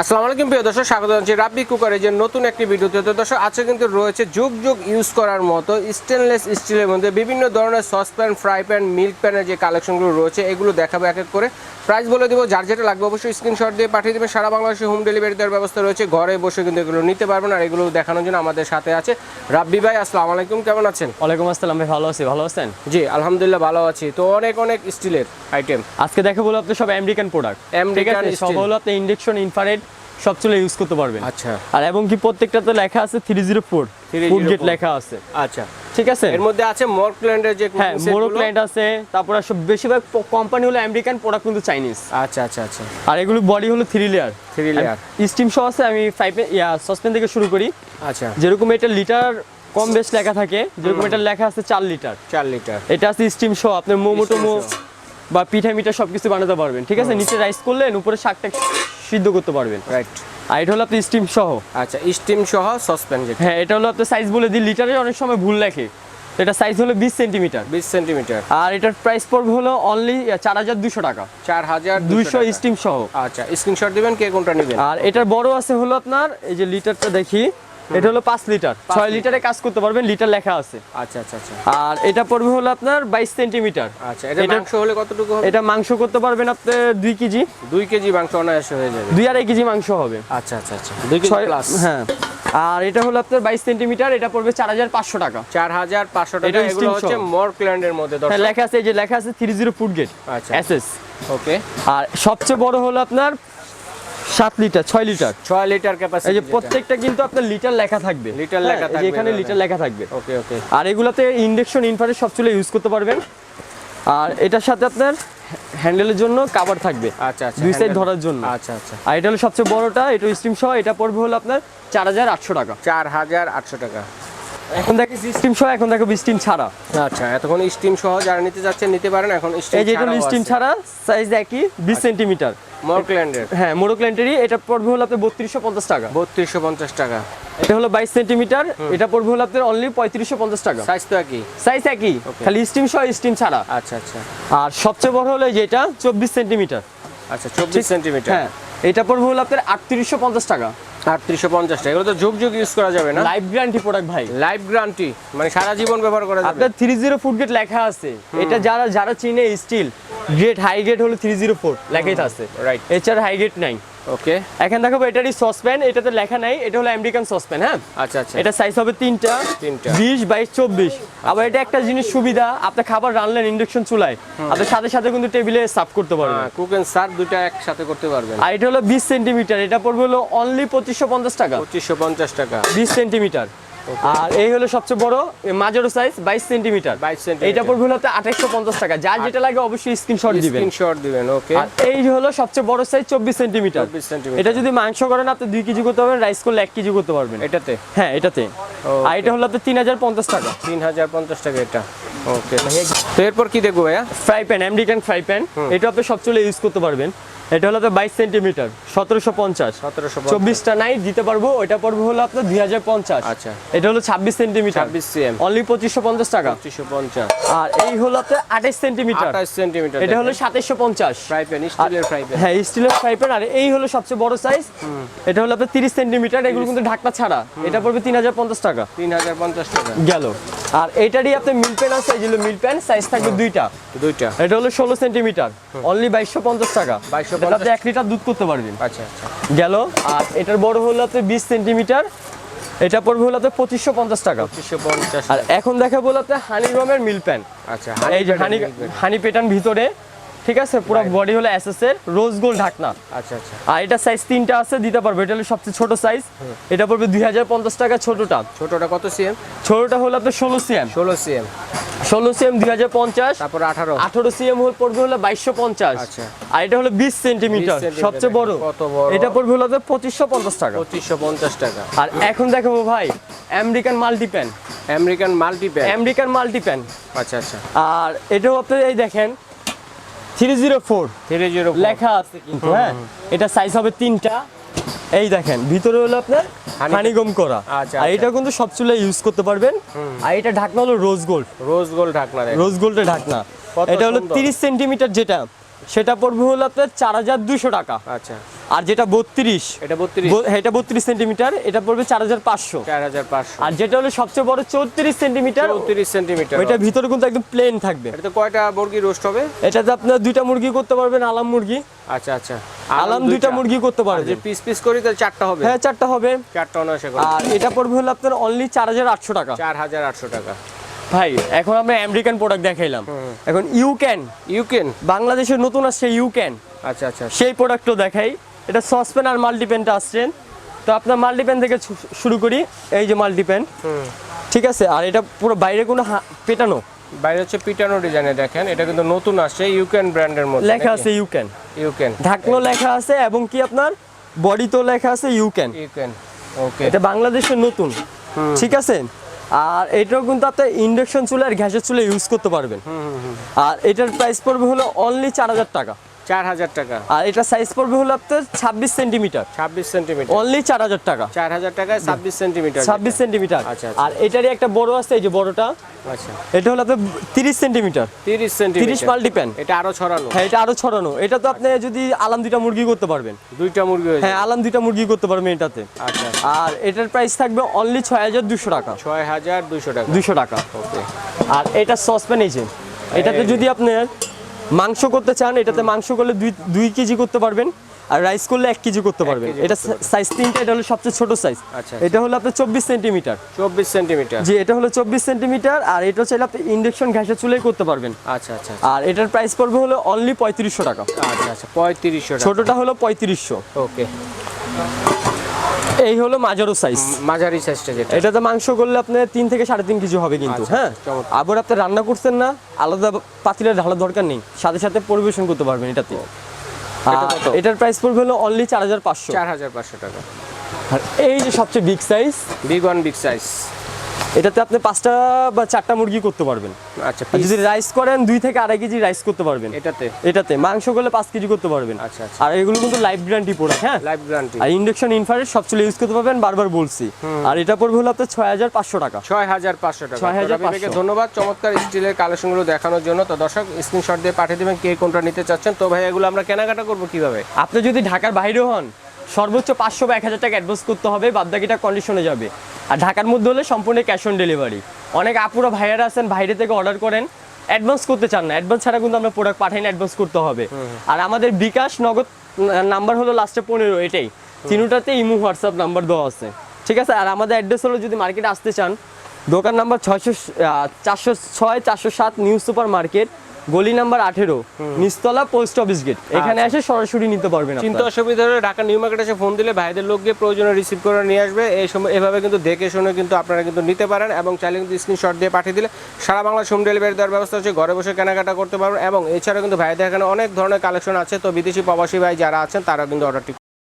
আসসালামু আলাইকুম প্রিয় দর্শক স্বাগত জানাচ্ছি রাব্বি কুকারের যে নতুন একটি ভিডিওতে। তো দর্শক আজকে কিন্তু রয়েছে যুগ যুগ ইউজ করার মতো স্টেনলেস স্টিলের মধ্যে বিভিন্ন ধরনের সসপ্যান ফ্রাই প্যান মিল্ক প্যানের যে কালেকশনগুলো রয়েছে এগুলো দেখাবো এক এক করে। প্রাইস বলে দিব যার যেটা লাগবে অবশ্যই স্ক্রিনশট দিয়ে পাঠিয়ে দেবেন। সারা বাংলাদেশে হোম ডেলিভারি দেওয়ার ব্যবস্থা রয়েছে। ঘরে বসে কিন্তু এগুলো নিতে পারবেন আর এগুলো দেখানোর জন্য আমাদের সাথে আছে রাব্বি ভাই আসসালামু আলাইকুম কেমন আছেন? ওয়ালাইকুম আসসালাম ভাই ভালো আছি ভালো আছেন? জি আলহামদুলিল্লাহ ভালো আছি। তো অনেক অনেক স্টিলের আইটেম আজকে দেখা বলো আপনি সব আমেরিকান প্রোডাক্ট আমেরিকান সব হলো আপনি ইন্ডাকশন ইনফ্রারেড সব চলে ইউজ করতে পারবেন। আচ্ছা। আর এবং কি প্রত্যেকটাতে লেখা আছে three zero four 304 food grade লেখা আছে। আচ্ছা। ঠিক আছে? এর মধ্যে আছে মর্কল্যান্ডের যে হ্যাঁ মোরো আছে তারপর সব বেশিরভাগ কোম্পানি হলো আমেরিকান প্রোডাক্ট কিন্তু চাইনিজ আচ্ছা আচ্ছা আচ্ছা। আর এগুলো বডি হলো three layer three layer steam সহ আছে আমি ফাইভ ইয়া সসপেন থেকে শুরু করি। আচ্ছা। যেরকম এটা লিটার কম বেশ লেখা থাকে যেরকম এটা লেখা আছে চার লিটার চার লিটার এটা আছে স্টিম সহ আপনার মোমো টোমো বা পিঠা মিঠা সবকিছু বানাতে পারবেন। ঠিক আছে? নিচে রাইস করলেন উপরে শাকটা সিদ্ধ করতে পারবেন। রাইট আর এটা হলো আপনি স্টিম সহ। আচ্ছা স্টিম সহ সসপ্যান যেটা। হ্যাঁ এটা হলো আপনি সাইজ বলে দিই লিটারে অনেক সময় ভুল লেখে। এটা সাইজ হলো বিশ সেন্টিমিটার বিশ সেন্টিমিটার আর এটার প্রাইস পড়বে হলো অনলি চার হাজার দুশো টাকা। চার হাজার দুইশো স্টিম সহ। আচ্ছা স্ক্রিনশট দিবেন কে কোনটা নেবেন? আর এটার বড় আছে হলো আপনার এই যে লিটারটা দেখি। এটা হলো পাঁচ লিটার। ছয় লিটারে। কাজ করতে পারবেন লিটার লেখা আছে। আচ্ছা আচ্ছা আচ্ছা। আর এটা পড়বে হলো আপনার বাইশ সেন্টিমিটার। আচ্ছা এটা মাংস হলে কতটুকু হবে? এটা মাংস করতে পারবেন আপনি দুই কেজি। দুই কেজি মাংস অনায়াসে হয়ে যাবে। দুই আড়াই কেজি মাংস হবে। আচ্ছা আচ্ছা আচ্ছা। দুই কেজি ছয় প্লাস হ্যাঁ। আর এটা হলো আপনার বাইশ সেন্টিমিটার এটা পড়বে চার হাজার পাঁচশো টাকা। চার হাজার পাঁচশো টাকা এগুলো হচ্ছে। মর্কল্যান্ডের মধ্যে হ্যাঁ দর্শক লেখা আছে এই যে লেখা আছে থ্রি জিরো ফুড গেট আচ্ছা। এসএস ওকে আর সবচেয়ে বড় হলো আপনার সাত লিটার ছয় লিটার। ছয় লিটার এই যে প্রত্যেকটা কিন্তু আপনার লিটার লেখা থাকবে। লিটার হ্যাঁ, লেখা এই থাকবে এখানে লিটার লেখা থাকবে। ওকে ওকে। আর এগুলোতে ইন্ডাকশন ইনফারের সব চুলে ইউজ করতে পারবেন। আর এটার সাথে আপনার হ্যান্ডেলের জন্য কাভার থাকবে। আচ্ছা আচ্ছা দুই সাইড ধরার জন্য। আচ্ছা আচ্ছা। আর এটা হলো সবচেয়ে বড়টা এটা স্টিম সহ এটা পড়বে হলো আপনার চার হাজার আটশো টাকা। চার হাজার আটশো টাকা। এখন দেখে স্টিম সহ এখন দেখো স্টিম ছাড়া। আচ্ছা এতক্ষণ স্টিম সহ যারা নিতে যাচ্ছেন নিতে পারেন এখন এই যে এটা স্টিম ছাড়া সাইজ একই বিশ সেন্টিমিটার মর্কল্যান্ডের হ্যাঁ মোরোক্ল্যান্টারি এটা পড়বে হলো আপনার বত্রিশশো পঞ্চাশ টাকা। বত্রিশশো পঞ্চাশ টাকা। এটা হলো বাইশ সেন্টিমিটার। এটা পড়বে হলো আপনার অনলি পঁয়ত্রিশশো পঞ্চাশ টাকা। সাইজ তো একই। সাইজ একই। খালি স্টিম সহ স্টিম ছাড়া। আচ্ছা আচ্ছা। আর সবচেয়ে বড় হলো যেটা চব্বিশ সেন্টিমিটার। আচ্ছা চব্বিশ সেন্টিমিটার। হ্যাঁ। এটা পড়বে হলো আপনার আটত্রিশশো পঞ্চাশ টাকা। আটত্রিশশো পঞ্চাশ টাকা। এগুলো তো যুগ যুগ ইউজ করা যাবে না? লাইফ গ্যারান্টি প্রোডাক্ট ভাই। লাইফ গ্যারান্টি মানে সারা জীবন ব্যবহার করা যাবে। আপনার থ্রি জিরো ফুট গেট লেখা আছে। এটা যারা যারা চিনে স্টিল গ্রেট হাই গেট হলো থ্রি জিরো ফোর লেখাই আছে। রাইট এছাড়া হাই গেট নাই। ওকে এখন দেখাবো এটারই সসপ্যান এটাতে লেখা নাই এটা হলো আমেরিকান সসপ্যান হ্যাঁ? আচ্ছা আচ্ছা। এটা সাইজ হবে তিনটা তিনটা। বিশ বাইশ চব্বিশ। আবার এটা একটা জিনিস সুবিধা আপনি খাবার রানলেন ইন্ডাকশন চুলায় আপনি সাথে সাথে কিন্তু টেবিলে সার্ভ করতে পারবেন। কুক এন্ড সার্ভ দুইটা একসাথে করতে পারবেন। আর এটা হলো বিশ সেন্টিমিটার এটা পড়বে হলো অনলি পঁচিশশো পঞ্চাশ টাকা। পঁচিশশো পঞ্চাশ টাকা। বিশ সেন্টিমিটার আর এই হলো সবচেয়ে বড় মাঝারো সাইজ বাইশ সেন্টিমিটার 22 সেন্টিমিটার। এইটা পড়বে হলো পঞ্চাশ টাকা। যার যেটা লাগে অবশ্যই স্ক্রিনশট দিবেন। স্ক্রিনশট দিবেন ওকে আর এই হলো সবচেয়ে বড় সাইজ চব্বিশ সেন্টিমিটার 24 সেন্টিমিটার। এটা যদি মাংস করেন আপনি দুই কেজি করতে পারবেন রাইস করলে এক কেজি করতে পারবেন। এটাতে? হ্যাঁ এটাতে। আর এটা হলো আপনার তিন হাজার পঞ্চাশ টাকা। তিন হাজার পঞ্চাশ টাকা এটা। ওকে তো এরপর কি দেখব ভাইয়া? Fry pan American fry pan এটা আপনি সব চলে ইউজ করতে পারবেন। এটা হলো আপনার বাইশ সেন্টিমিটার সতেরোশো পঞ্চাশ। সতেরোশো চব্বিশটা নাই দিতে পারব ওটা পড়বে হলো আপনার দুই হাজার পঞ্চাশ। আচ্ছা। এটা হলো ছাব্বিশ সেন্টিমিটার। ছাব্বিশ সিএম অনলি পঁচিশশো পঞ্চাশ টাকা। পঁচিশশো পঞ্চাশ। আর এই হলো আপনার আঠাইশ সেন্টিমিটার। আঠাশ সেন্টিমিটার এটা হলো সাতাইশশো পঞ্চাশ। ফ্রাই প্যান স্টিলের ফ্রাই প্যান হ্যাঁ স্টিলের ফ্রাই প্যান আর এই হলো সবচেয়ে বড় সাইজ এটা হলো আপনার তিরিশ সেন্টিমিটার এগুলো কিন্তু ঢাকনা ছাড়া। এটা পড়বে তিন হাজার পঞ্চাশ টাকা। তিন হাজার পঞ্চাশ টাকা। গেল। আর এটারই আপনার মিল প্যান আছে যেগুলো মিল প্যান সাইজ থাকবে দুইটা। দুইটা। এটা হলো ষোলো সেন্টিমিটার। অনলি বাইশশো পঞ্চাশ টাকা। 2250 এটা আপনি এক লিটার দুধ করতে পারবেন। আচ্ছা আচ্ছা। গেল। আর এটার বড় হলো বিশ সেন্টিমিটার। এটা পড়বে হলো পঁচিশশো পঞ্চাশ টাকা। আর এখন দেখা হানি রমের মিল প্যান আচ্ছা এই যে হানি হানি পেটান ভিতরে ঠিক আছে? পুরো বডি হলো এসএস এর রোজ গোল্ড ঢাকনা। আচ্ছা আচ্ছা। আর এটা সাইজ তিনটা আছে দিতে পারব। এটা হলো সবচেয়ে ছোট সাইজ এটা পড়বে দুই হাজার পঞ্চাশ টাকা ছোটটা। ছোটটা কত সিএম ছোটটা হলো আপনার ষোলো সিএম ষোলো সিএম ষোলো সিএম দুই হাজার পঞ্চাশ তারপর আঠারো। আঠারো সিএম হল পড়বে হলো বাইশশো পঞ্চাশ। আচ্ছা। আর এটা হলো বিশ সেন্টিমিটার 20 সেন্টিমিটার, সবচেয়ে বড়? এটা পড়বে হলো পঁচিশশো পঞ্চাশ টাকা। পঁচিশশো পঞ্চাশ টাকা। আর এখন দেখাবো ভাই American multi pan. American multi pan American multi pan. আচ্ছা আচ্ছা। আর এটাও আপনার এই দেখেন three zero four. Three zero লেখা আছে কিন্তু হ্যাঁ? এটা সাইজ হবে তিনটা। এই দেখেন ভিতরে হলো আপনার হানিগম করা। আচ্ছা, আর আচ্ছা। এটা কিন্তু সব চুলে ইউজ করতে পারবেন। আর এটা ঢাকনা হলো রোজ গোল্ড রোজ গোল্ড ঢাকনা রোজ গোল্ডের ঢাকনা। এটা হলো সুন্দর। তিরিশ সেন্টিমিটার যেটা সেটা পড়বে হলো আপনার চার হাজার দুশো টাকা। আচ্ছা। আর যেটা বত্রিশ এটা বত্রিশ। এটা বত্রিশ সেন্টিমিটার এটা পড়বে চার হাজার পাঁচশো। চার হাজার পাঁচশো। আর যেটা হলো সবচেয়ে বড় চৌত্রিশ সেন্টিমিটার চৌত্রিশ সেন্টিমিটার ওইটা ভিতরে কিন্তু একদম প্লেন থাকবে। এটা তো কয়টা মুরগি রোস্ট হবে? এটাতে আপনার দুইটা মুরগি করতে পারবেন আলাম মুরগি। আচ্ছা আচ্ছা। আলাম দুইটা মুরগি করতে আর যে। পিস পিস করি তাহলে চারটা হবে। হ্যাঁ চারটা হবে। চারটা অনায়াসে করে। আর এটা পড়বে হলো আপনার অনলি চার হাজার আটশো টাকা। চার হাজার আটশো টাকা। ভাই এখন আমরা আমেরিকান প্রোডাক্ট দেখাইলাম। এখন ইউ ক্যান ইউকেন বাংলাদেশের নতুন আসছে ইউ ক্যান আচ্ছা আচ্ছা। সেই প্রোডাক্টও দেখাই। এটা সসপেন আর মাল্টিপ্যানটা আসছেন তো আপনার মাল্টিপেন থেকে শুরু করি। এই যে মাল্টিপেন ঠিক আছে? আর এটা পুরো বাইরে কোনো পেটানো? বাইরে হচ্ছে পিটানো ডিজাইনে দেখেন। এটা কিন্তু নতুন আসছে ইউকেন ব্র্যান্ডের মধ্যে লেখা আছে ইউ ক্যান ঢাকনো লেখা আছে এবং কি আপনার? বডি তো লেখা আছে ইউ ক্যান ইউকেন ওকে এটা বাংলাদেশের নতুন। ঠিক আছে? আর এটাও কিন্তু আপনি ইন্ডাকশন চুলা আর গ্যাসের চুলা ইউজ করতে পারবেন। আর এটার প্রাইস পড়বে হলো অনলি চার হাজার টাকা। চার হাজার টাকা। আর এটা সাইজ পড়বে হলো আপনার ছাব্বিশ সেন্টিমিটার ছাব্বিশ সেন্টিমিটার অনলি চার হাজার টাকা। চার হাজার টাকায় ছাব্বিশ সেন্টিমিটার ছাব্বিশ সেন্টিমিটার আচ্ছা, আচ্ছা। আর এটারই একটা বড় আছে এই যে বড়টা। আচ্ছা। এটা হলো আপনার তিরিশ সেন্টিমিটার তিরিশ তিরিশ সেন্টিমিটার মাল্টিপ্যান এটা আরও ছড়ানো। হ্যাঁ এটা আরও ছড়ানো। এটা তো আপনি যদি আলাম দুইটা মুরগি করতে পারবেন। দুইটা মুরগি হ্যাঁ আলাম দুইটা মুরগি করতে পারবেন এটাতে। আচ্ছা। আর এটার প্রাইস থাকবে অনলি ছয় হাজার দুশো টাকা। ছয় হাজার দুইশো টাকা। দুশো টাকা। ওকে আর এটা সসপ্যান এই যে। এটাতে যদি আপনার মাংস করতে চান এটাতে মাংস করলে দুই দুই কেজি করতে পারবেন আর রাইস করলে এক কেজি করতে পারবেন। এটা সাইজ তিনটা এটা হলো সবচেয়ে ছোট সাইজ। আচ্ছা। এটা হলো আপনার চব্বিশ সেন্টিমিটার। চব্বিশ সেন্টিমিটার। জি এটা হলো চব্বিশ সেন্টিমিটার আর এটা চাইলে আপনি ইন্ডাকশন গ্যাসের চুলাই করতে পারবেন। আচ্ছা আচ্ছা আর এটার প্রাইস পড়বে হলো অনলি পঁয়ত্রিশশো টাকা। আচ্ছা আচ্ছা পঁয়ত্রিশশো ছোটটা হলো পঁয়ত্রিশশো। ওকে এই হলো মাজারো সাইজ মাঝারি সাইজটা যেটা। এটাতে মাংস করলে আপনার তিন থেকে সাড়ে তিন কেজি হবে কিন্তু আচ্ছা, হ্যাঁ? আবার আপনি রান্না করছেন না আলাদা পাতিলের ঢালার দরকার নেই। সাথে সাথে পরিবেশন করতে পারবেন এটাতে। এটার প্রাইস পড়বে হলো অনলি চার হাজার পাঁচশো। চার হাজার পাঁচশো টাকা। আর এই যে সবচেয়ে big size big one big size এটাতে আপনি পাঁচটা বা চারটা মুরগি করতে পারবেন। আচ্ছা যদি রাইস করেন দুই থেকে আড়াই কেজি রাইস করতে পারবেন। এটাতে? এটাতে। মাংস করলে পাঁচ কেজি করতে পারবেন। আচ্ছা আচ্ছা। আর এগুলো কিন্তু লাইফ গ্যারান্টি প্রোডাক্ট হ্যাঁ? লাইভ গ্যারান্টি আর ইন্ডাকশন ইনফ্রারেড সব চলে ইউজ করতে পারবেন বারবার বলছি। আর এটা পড়বে হলো আপনার ছয় হাজার পাঁচশো টাকা। ছয় হাজার পাঁচশো টাকা। 6,500 তো রবিবারকে ধন্যবাদ চমৎকার স্টিলের কালেকশনগুলো দেখানোর জন্য। তো দর্শক স্ক্রিনশট দিয়ে পাঠিয়ে দেবেন কে কোনটা নিতে চাচ্ছেন। তো ভাই এগুলো আমরা কেনাকাটা করব কীভাবে? আপনি যদি ঢাকার বাইরেও হন সর্বোচ্চ পাঁচশো বা এক হাজার টাকা অ্যাডভান্স করতে হবে বাদবাকিটা কন্ডিশনে যাবে। আর ঢাকার মধ্যে হলে সম্পূর্ণ ক্যাশ অন ডেলিভারি অনেক আপুরা ভাইয়ারা আছেন বাইরে থেকে অর্ডার করেন অ্যাডভান্স করতে চান না। অ্যাডভান্স ছাড়া কিন্তু আমরা প্রোডাক্ট পাঠাই না অ্যাডভান্স করতে হবে। আর আমাদের বিকাশ নগদ নাম্বার হলো লাস্টে পনেরো এটাই। তিনটাতে ইমো হোয়াটসঅ্যাপ নাম্বার দেওয়া আছে। ঠিক আছে? আর আমাদের অ্যাড্রেস হলো যদি মার্কেটে আসতে চান দোকান নাম্বার ছয়শো চারশো ছয় চারশো সাত নিউ সুপার মার্কেট গলি নাম্বার আঠেরো নিস্তলা পোস্ট অফিস গেট এখানে এসে সরাসরি নিতে পারবেন চিন্তা অসুবিধা হলে ঢাকা নিউ মার্কেট এসে ফোন দিলে ভাইদের লোক গিয়ে প্রয়োজনে রিসিভ করে নিয়ে আসবে। এই সময় এভাবে কিন্তু দেখে শুনে কিন্তু আপনারা কিন্তু নিতে পারেন এবং চাইলে কিন্তু স্ক্রিনশট দিয়ে পাঠিয়ে দিলে সারা বাংলা হোম ডেলিভারি দেওয়ার ব্যবস্থা আছে ঘরে বসে কেনাকাটা করতে পারবেন এবং এছাড়া কিন্তু ভাইদের এখানে অনেক ধরনের কালেকশন আছে। তো বিদেশি প্রবাসী ভাই যারা আছেন তারা কিন্তু অর্ডারটি